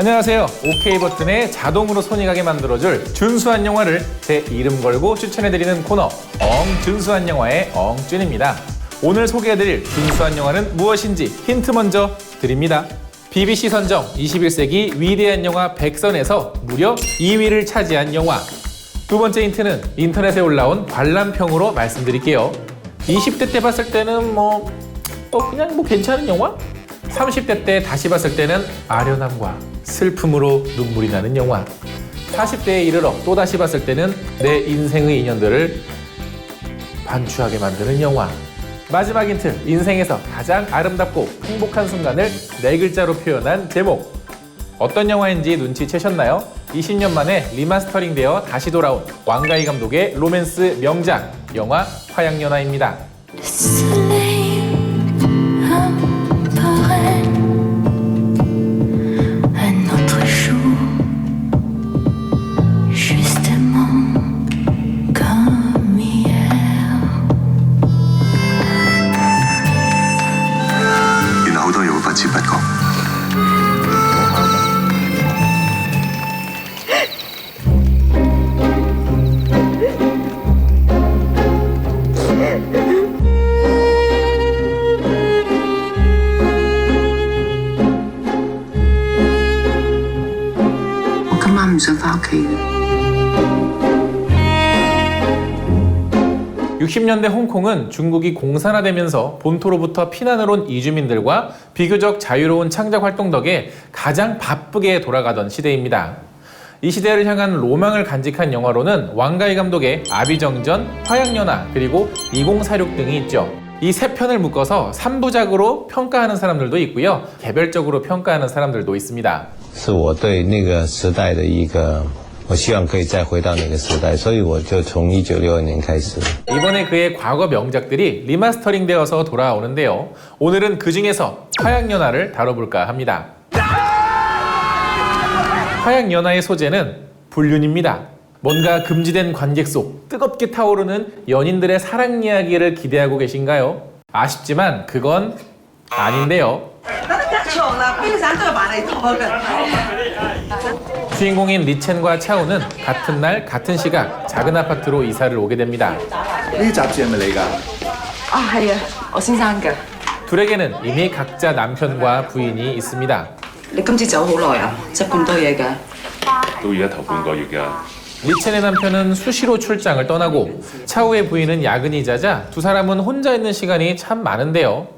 안녕하세요. OK 버튼에 자동으로 손이 가게 만들어줄 준수한 영화를 제 이름 걸고 추천해드리는 코너 엉준수한 영화의 엉준입니다. 오늘 소개해드릴 준수한 영화는 무엇인지 힌트 먼저 드립니다. BBC 선정 21세기 위대한 영화 100선에서 무려 2위를 차지한 영화. 두 번째 힌트는 인터넷에 올라온 관람평으로 말씀드릴게요. 20대 때 봤을 때는 뭐, 어, 그냥 뭐 괜찮은 영화? 30대 때 다시 봤을 때는 아련함과 슬픔으로 눈물이 나는 영화. 40대에 이르러 또 다시 봤을 때는 내 인생의 인연들을 반추하게 만드는 영화. 마지막 힌트, 인생에서 가장 아름답고 행복한 순간을 네 글자로 표현한 제목. 어떤 영화인지 눈치채셨나요? 20년 만에 리마스터링 되어 다시 돌아온 왕가희 감독의 로맨스 명작 영화 화양연화입니다. 않게. 60년대 홍콩은 중국이 공산화되면서 본토로부터 피난을 온 이주민들과 비교적 자유로운 창작 활동 덕에 가장 바쁘게 돌아가던 시대입니다. 이 시대를 향한 로망을 간직한 영화로는 왕가희 감독의 아비정전, 화양연화, 그리고 2046 등이 있죠. 이 세 편을 묶어서 3부작으로 평가하는 사람들도 있고요. 개별적으로 평가하는 사람들도 있습니다. 是我对那个时代的一个，我希望可以再回到那个时代，所以我就从一九六二年开始。 이번에 그의 과거 명작들이 리마스터링 되어서 돌아오는데요. 오늘은 그 중에서 화양연화를 다뤄볼까 합니다. 화양연화의 소재는 불륜입니다. 뭔가 금지된 관객 속 뜨겁게 타오르는 연인들의 사랑 이야기를 기대하고 계신가요? 아쉽지만 그건 아닌데요. 주인공인 리첸과 차우는 같은 날 같은 시각 작은 아파트로 이사를 오게 됩니다. 이 잡지에 내가 아, 하여 어신상한 둘에게는 이미 각자 남편과 부인이 있습니다. 리첸의 남편은 수시로 출장을 떠나고 차우의 부인은 야근이 잦아 두 사람은 혼자 있는 시간이 참 많은데요.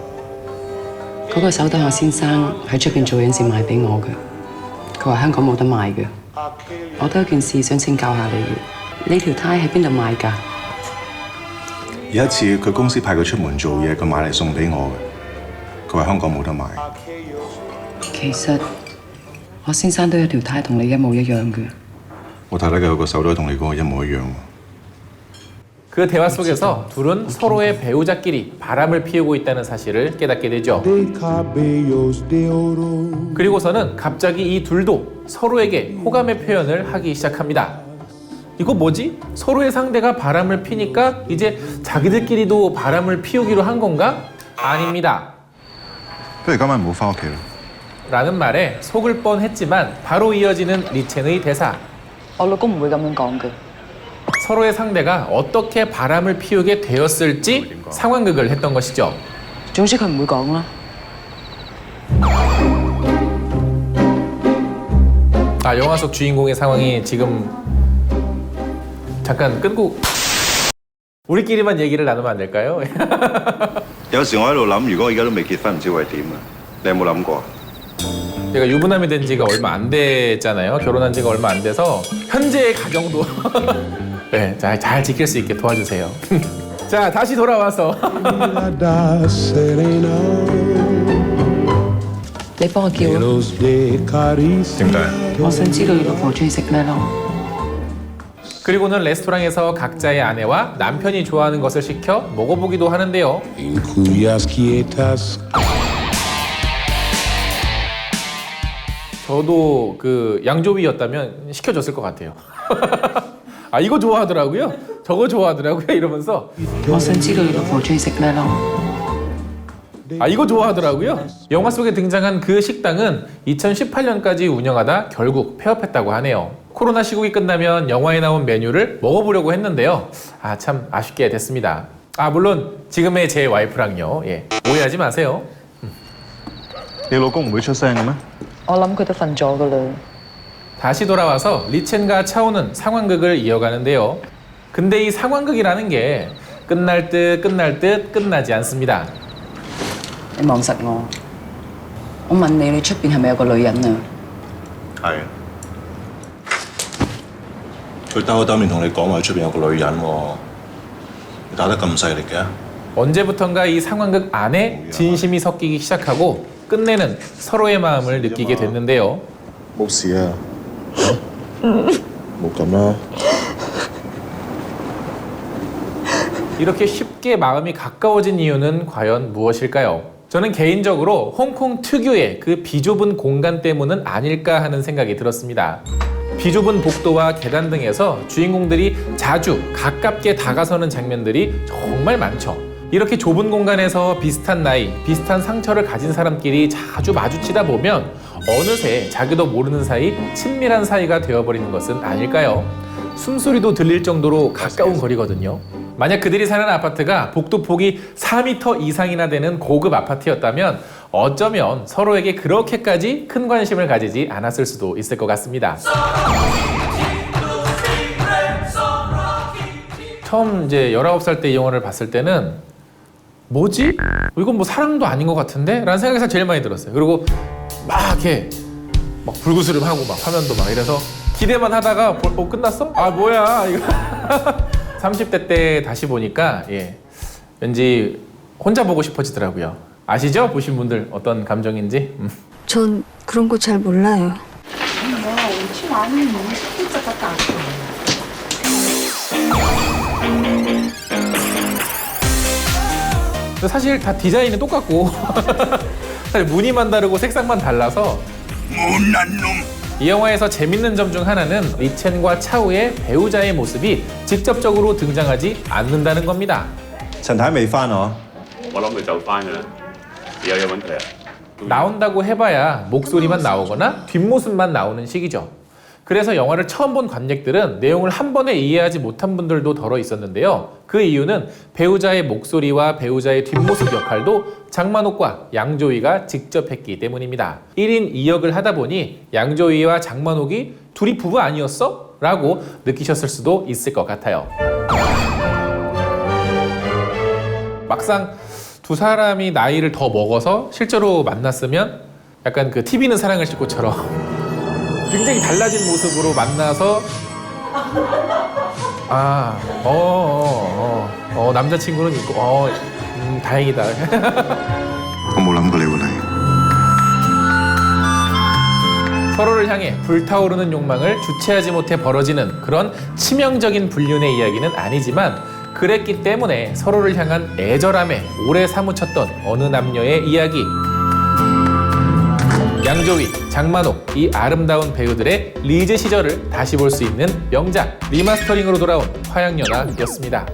嗰個手袋我先生喺出邊做緊時買俾我嘅，佢話香港冇得賣嘅。我都有件事想請教下你嘅，呢條呔喺邊度買㗎？有一次佢公司派佢出門做嘢，佢買嚟送俾我嘅。佢話香港冇得賣。其實我先生都有條呔同你一模一樣嘅。我太太嘅個手袋同你嗰個一模一樣喎。 그 대화 속에서 둘은 서로의 배우자끼리 바람을 피우고 있다는 사실을 깨닫게 되죠. 그리고서는 갑자기 이 둘도 서로에게 호감의 표현을 하기 시작합니다. 이거 뭐지? 서로의 상대가 바람을 피니까 이제 자기들끼리도 바람을 피우기로 한 건가? 아닙니다. 라는 말에 속을 뻔했지만 바로 이어지는 리첸의 대사. 얼른 꼭 물감은 건그. 서로의 상대가 어떻게 바람을 피우게 되었을지 상황극을 했던 것이죠. 總之佢唔會講啦。 아 영화 속 주인공의 상황이 지금 잠깐 끊고 우리끼리만 얘기를 나누면 안 될까요? 有時我喺度諗，如果我而家都未結婚，唔知會係點啊？你有冇諗過？ 제가 유부남이 된 지가 얼마 안 됐잖아요. 결혼한 지가 얼마 안 돼서 현재의 가정도 네, 잘, 잘 지킬 수 있게 도와주세요. 자, 다시 돌아와서 그리고는 레스토랑에서 각자의 아내와 남편이 좋아하는 것을 시켜 먹어보기도 하는데요. 저도 그 양조위였다면 시켜줬을 것 같아요. 아 이거 좋아하더라고요. 저거 좋아하더라고요. 이러면서 我想知道你老婆中意食咩咯？ 아 이거 좋아하더라고요. 영화 속에 등장한 그 식당은 2018년까지 운영하다 결국 폐업했다고 하네요. 코로나 시국이 끝나면 영화에 나온 메뉴를 먹어보려고 했는데요. 아 참 아쉽게 됐습니다. 아 물론 지금의 제 와이프랑요. 예 오해하지 마세요. 你老公唔會出聲嘅咩？ 我諗佢都瞓咗噶啦。 다시 돌아와서 리첸과 차오는 상황극을 이어가는데요. 근데 이 상황극이라는 게 끝날 듯 끝날 듯 끝나지 않습니다. 你望實我，我問你，你出邊係咪有個女人啊？係。佢兜口兜面同你講話出邊有個女人喎，你打得咁細力嘅？ 언제부턴가 이 상황극 안에 진심이 섞이기 시작하고 끝내는 서로의 마음을 느끼게 됐는데요. 목수야. 못 가나? 이렇게 쉽게 마음이 가까워진 이유는 과연 무엇일까요? 저는 개인적으로 홍콩 특유의 그 비좁은 공간 때문은 아닐까 하는 생각이 들었습니다. 비좁은 복도와 계단 등에서 주인공들이 자주 가깝게 다가서는 장면들이 정말 많죠. 이렇게 좁은 공간에서 비슷한 나이, 비슷한 상처를 가진 사람끼리 자주 마주치다 보면 어느새 자기도 모르는 사이 친밀한 사이가 되어버리는 것은 아닐까요? 숨소리도 들릴 정도로 가까운 거리거든요. 만약 그들이 사는 아파트가 복도 폭이 4m 이상이나 되는 고급 아파트였다면 어쩌면 서로에게 그렇게까지 큰 관심을 가지지 않았을 수도 있을 것 같습니다. 처음 이제 19살 때 이 영화를 봤을 때는 뭐지? 이건 뭐 사랑도 아닌 것 같은데? 라는 생각이 제일 많이 들었어요. 그리고 막 이렇게 막 불구스름 하고 막 화면도 막 이래서 기대만 하다가 볼- 어, 끝났어? 아 뭐야 이거 30대 때 다시 보니까 예 왠지 혼자 보고 싶어지더라고요 아시죠 보신 분들 어떤 감정인지 음. 전 그런 거 잘 몰라요. 근데 사실 다 디자인은 똑같고 사실 무늬만 다르고 색상만 달라서 이 영화에서 재밌는 점 중 하나는 리첸과 차우의 배우자의 모습이 직접적으로 등장하지 않는다는 겁니다. 陳太未翻啊？我諗佢走翻㗎啦，有嘢揾佢啊。 나온다고 해봐야 목소리만 나오거나 뒷모습만 나오는 시기죠. 그래서 영화를 처음 본 관객들은 내용을 한 번에 이해하지 못한 분들도 덜어 있었는데요. 그 이유는 배우자의 목소리와 배우자의 뒷모습 역할도 장만옥과 양조위가 직접 했기 때문입니다. 1인 2역을 하다 보니 양조위와 장만옥이 둘이 부부 아니었어? 라고 느끼셨을 수도 있을 것 같아요. 막상 두 사람이 나이를 더 먹어서 실제로 만났으면 약간 그 TV는 사랑을 싣고처럼 굉장히 달라진 모습으로 만나서 아, 어, 어, 어, 어 남자친구는 있고, 어, 음, 다행이다. 서로를 향해 불타오르는 욕망을 주체하지 못해 벌어지는 그런 치명적인 불륜의 이야기는 아니지만 그랬기 때문에 서로를 향한 애절함에 오래 사무쳤던 어느 남녀의 이야기. 양조위, 장만옥 이 아름다운 배우들의 리즈 시절을 다시 볼 수 있는 명작 리마스터링으로 돌아온 화양연화였습니다.